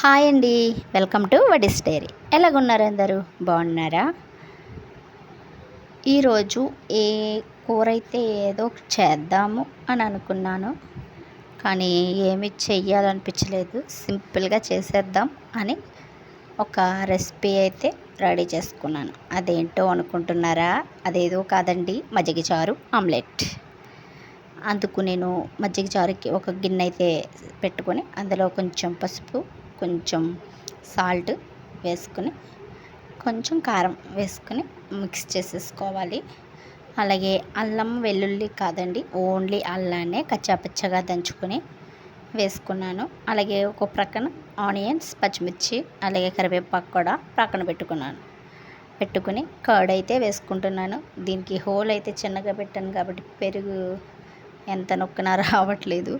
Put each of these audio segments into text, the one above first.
Hi అండి. Welcome to వడిస్ diary. ఎలాగున్నారు అందరూ? బాగున్నారా? ఈరోజు ఏ కూర అయితే ఏదో చేద్దాము అని అనుకున్నాను. కానీ ఏమి చెయ్యాలనిపించలేదు. సింపుల్గా చేసేద్దాం అని ఒక రెసిపీ అయితే రెడీ చేసుకున్నాను. అదేంటో అనుకుంటున్నారా? అదేదో కాదండి. మజ్జిగ చారు ఆమ్లెట్. అందుకు నేను మజ్జిగ చారుకి ఒక గిన్నె అయితే పెట్టుకొని అందులో కొంచెం పసుపు కొంచెం సాల్ట్ వేసుకుని కొంచెం కారం వేసుకుని మిక్స్ చేసేసుకోవాలి. అలాగే అల్లం వెల్లుల్లి కాదండి ఓన్లీ అల్లానే కచ్చాపచ్చగా దంచుకొని వేసుకున్నాను. అలాగే ఒక ప్రక్కన ఆనియన్స్ పచ్చిమిర్చి అలాగే కరివేపాకు కూడా ప్రక్కన పెట్టుకున్నాను. పెట్టుకుని కర్డ్ అయితే వేసుకుంటున్నాను. దీనికి హోల్ అయితే చిన్నగా పెట్టాను కాబట్టి పెరుగు ఎంత నొక్కినా రావట్లేదు.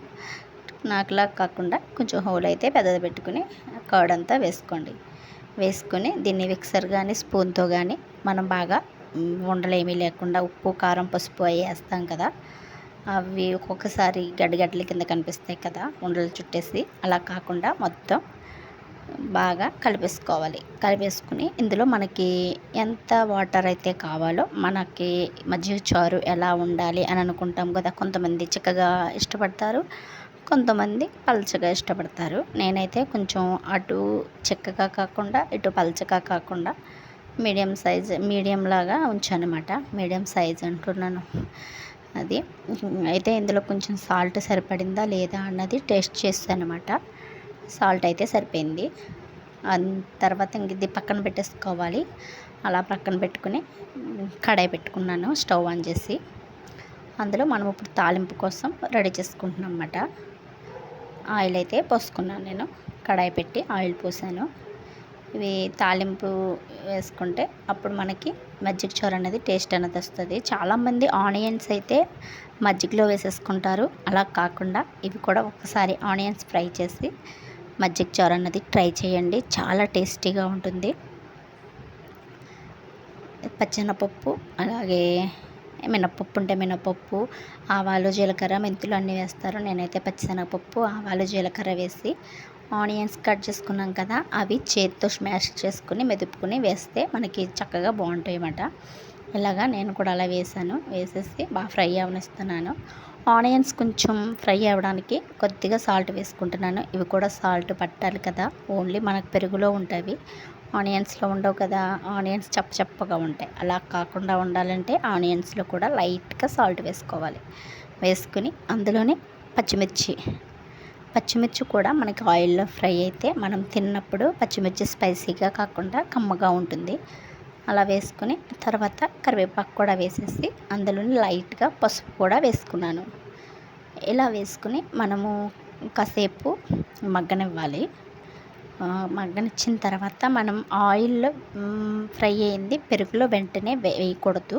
నాకులా కాకుండా కొంచెం హోల్ అయితే పెద్దది పెట్టుకుని కర్డ్ అంతా వేసుకోండి. వేసుకుని దీన్ని మిక్సర్ కానీ స్పూన్తో కానీ మనం బాగా ఉండలేమీ లేకుండా ఉప్పు కారం పసుపు అవి వేస్తాం కదా. అవి ఒక్కొక్కసారి గడ్డగడ్డల కింద కనిపిస్తాయి కదా ఉండలు చుట్టేసి. అలా కాకుండా మొత్తం బాగా కలిపేసుకోవాలి. కలిపేసుకుని ఇందులో మనకి ఎంత వాటర్ అయితే కావాలో మనకి మజ్జిగ చారు ఎలా ఉండాలి అని అనుకుంటాం కదా. కొంతమంది చిక్కగా ఇష్టపడతారు. కొంతమంది పల్చగా ఇష్టపడతారు. నేనైతే కొంచెం అటు చెక్కగా కాకుండా ఇటు పల్చగా కాకుండా మీడియం సైజ్ మీడియం లాగా ఉంచానమాట. మీడియం సైజ్ అంటున్నాను. అది అయితే ఇందులో కొంచెం సాల్ట్ సరిపడిందా లేదా అన్నది టేస్ట్ చేస్తానమాట. అనమాట సాల్ట్ అయితే సరిపోయింది. తర్వాత ఇంక ఇది పక్కన పెట్టేసుకోవాలి. అలా పక్కన పెట్టుకుని కడాయి పెట్టుకున్నాను స్టవ్ ఆన్ చేసి. అందులో మనం ఇప్పుడు తాలింపు కోసం రెడీ చేసుకుంటున్నాం అన్నమాట. ఆయిల్ అయితే పోసుకున్నాను నేను. కడాయి పెట్టి ఆయిల్ పోసాను. ఇవి తాలింపు వేసుకుంటే అప్పుడు మనకి మజ్జిగ చోర అనేది టేస్ట్ అనేది వస్తుంది. చాలామంది ఆనియన్స్ అయితే మజ్జిగలో వేసేసుకుంటారు. అలా కాకుండా ఇవి కూడా ఒకసారి ఆనియన్స్ ఫ్రై చేసి మజ్జిగ చారు అన్నది ట్రై చేయండి. చాలా టేస్టీగా ఉంటుంది. పచ్చెనపప్పు అలాగే మినపప్పు ఉంటే మినపప్పు ఆవాలు జీలకర్ర మెంతులు అన్నీ వేస్తారు. నేనైతే పచ్చిశనగపప్పు ఆవాలు జీలకర్ర వేసి ఆనియన్స్ కట్ చేసుకున్నాం కదా అవి చేతితో స్మాష్ చేసుకుని మెదుపుకుని వేస్తే మనకి చక్కగా బాగుంటాయి అన్నమాట. ఇలాగా నేను కూడా అలా వేసాను వేసేసి బాగా ఫ్రై అవనిస్తున్నాను. ఆనియన్స్ కొంచెం ఫ్రై అవ్వడానికి కొద్దిగా సాల్ట్ వేసుకుంటున్నాను. ఇవి కూడా సాల్ట్ పట్టాలి కదా ఓన్లీ మనకు పెరుగులో ఉంటాయి. ఆనియన్స్లో ఉండవు కదా ఆనియన్స్ చప్ప చప్పగా ఉంటాయి. అలా కాకుండా ఉండాలంటే ఆనియన్స్లో కూడా లైట్గా సాల్ట్ వేసుకోవాలి. వేసుకుని అందులోనే పచ్చిమిర్చి. పచ్చిమిర్చి కూడా మనకి ఆయిల్లో ఫ్రై అయితే మనం తిన్నప్పుడు పచ్చిమిర్చి స్పైసీగా కాకుండా కమ్మగా ఉంటుంది. అలా వేసుకుని తర్వాత కరివేపాకు కూడా వేసేసి అందులోని లైట్గా పసుపు కూడా వేసుకున్నాను. ఇలా వేసుకుని మనము కాసేపు మగ్గనివ్వాలి. మగ్గనిచ్చిన తర్వాత మనం ఆయిల్లో ఫ్రై అయింది. పెరుగులో వెంటనే వేయకూడదు.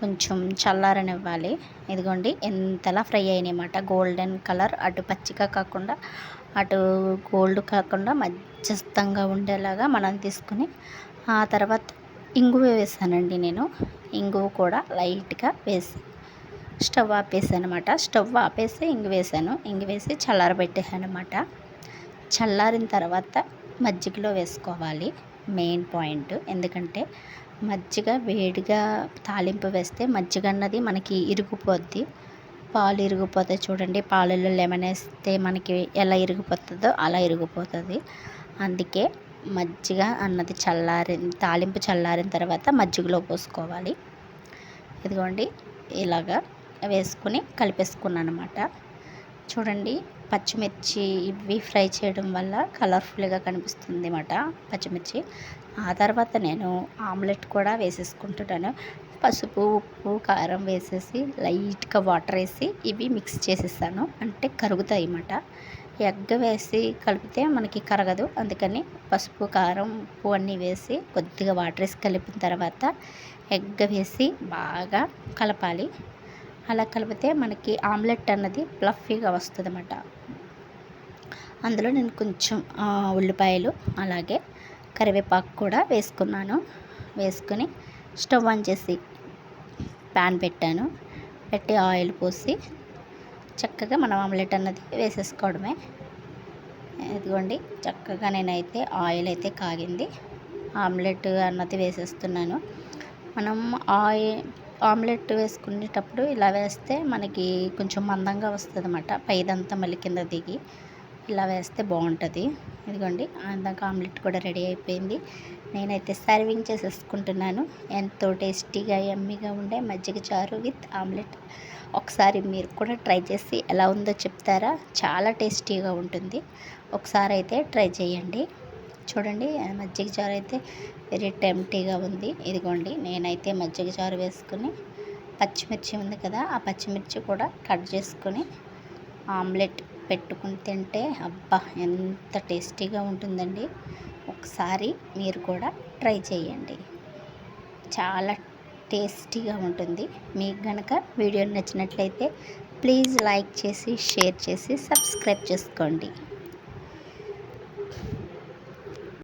కొంచెం చల్లారనివ్వాలి. ఇదిగోండి ఎంతలా ఫ్రై అయినాయన్నమాట. గోల్డెన్ కలర్ అటు పచ్చిగా కాకుండా అటు గోల్డ్ కాకుండా మధ్యస్థంగా ఉండేలాగా మనం తీసుకుని ఆ తర్వాత ఇంగువ వేసానండి నేను. ఇంగువ కూడా లైట్గా వేసి స్టవ్ ఆపేసాను అనమాట స్టవ్ ఆపేసి ఇంగు వేసాను. ఇంగు వేసి చల్లారబెట్టేసాను అనమాట చల్లారిన తర్వాత మజ్జిగలో వేసుకోవాలి. Main point. ఎందుకంటే మజ్జిగ వేడిగా తాలింపు వేస్తే మజ్జిగ అన్నది మనకి ఇరిగిపోద్ది. పాలు ఇరిగిపోతాయి చూడండి. పాలలో లెమన్ వేస్తే మనకి ఎలా ఇరిగిపోతుందో అలా ఇరిగిపోతుంది. అందుకే మజ్జిగ అన్నది చల్లారి తాలింపు చల్లారిన తర్వాత మజ్జిగలో పోసుకోవాలి. ఇదిగోండి. ఇలాగా వేసుకుని కలిపేసుకున్నాను అనమాట చూడండి పచ్చిమిర్చి ఇవి ఫ్రై చేయడం వల్ల కలర్ఫుల్గా కనిపిస్తుంది అనమాట పచ్చిమిర్చి. ఆ తర్వాత నేను ఆమ్లెట్ కూడా వేసేసుకుంటున్నాను. పసుపు ఉప్పు కారం వేసేసి లైట్గా వాటర్ వేసి ఇవి మిక్స్ చేసేసాను. అంటే కరుగుతాయి అన్నమాట. ఎగ్ వేసి కలిపితే మనకి కరగదు. అందుకని పసుపు కారం ఉప్పు అన్నీ వేసి కొద్దిగా వాటర్ వేసి కలిపిన తర్వాత ఎగ్ వేసి బాగా కలపాలి. అలా కలిపితే మనకి ఆమ్లెట్ అన్నది ప్లఫీగా వస్తుంది అన్నమాట అందులో నేను కొంచెం ఉల్లిపాయలు అలాగే కరివేపాకు కూడా వేసుకున్నాను. వేసుకొని స్టవ్ ఆన్ చేసి ప్యాన్ పెట్టాను. పెట్టి ఆయిల్ పోసి చక్కగా మనం ఆమ్లెట్ అన్నది వేసేసుకోవడమే. ఇదిగోండి చక్కగా నేనైతే ఆయిల్ అయితే కాగింది. ఆమ్లెట్ అన్నది వేసేస్తున్నాను. మనం ఆయిల్ ఆమ్లెట్ వేసుకునేటప్పుడు ఇలా వేస్తే మనకి కొంచెం మందంగా వస్తుంది అన్నమాట పైదంతా మళ్ళీ కింద దిగి ఇలా వేస్తే బాగుంటుంది. ఇదిగోండి అందాక ఆమ్లెట్ కూడా రెడీ అయిపోయింది. నేనైతే సర్వింగ్ చేసేసుకుంటున్నాను. ఎంతో టేస్టీగా ఎమ్మీగా ఉండే మజ్జిగ చారు విత్ ఆమ్లెట్. ఒకసారి మీరు కూడా ట్రై చేసి ఎలా ఉందో చెప్తారా? చాలా టేస్టీగా ఉంటుంది. ఒకసారి అయితే ట్రై చేయండి. చూడండి మజ్జిగ చారు అయితే వెరీ టెంప్టీగా ఉంది. ఇదిగోండి నేనైతే మజ్జిగ చారు వేసుకుని పచ్చిమిర్చి ఉంది కదా ఆ పచ్చిమిర్చి కూడా కట్ చేసుకొని ఆమ్లెట్ పెట్టుకుని తింటే అబ్బా ఎంత టేస్టీగా ఉంటుందండి. ఒకసారి మీరు కూడా ట్రై చేయండి. చాలా టేస్టీగా ఉంటుంది. మీకు కనుక వీడియో నచ్చినట్లయితే ప్లీజ్ లైక్ చేసి షేర్ చేసి సబ్స్క్రైబ్ చేసుకోండి.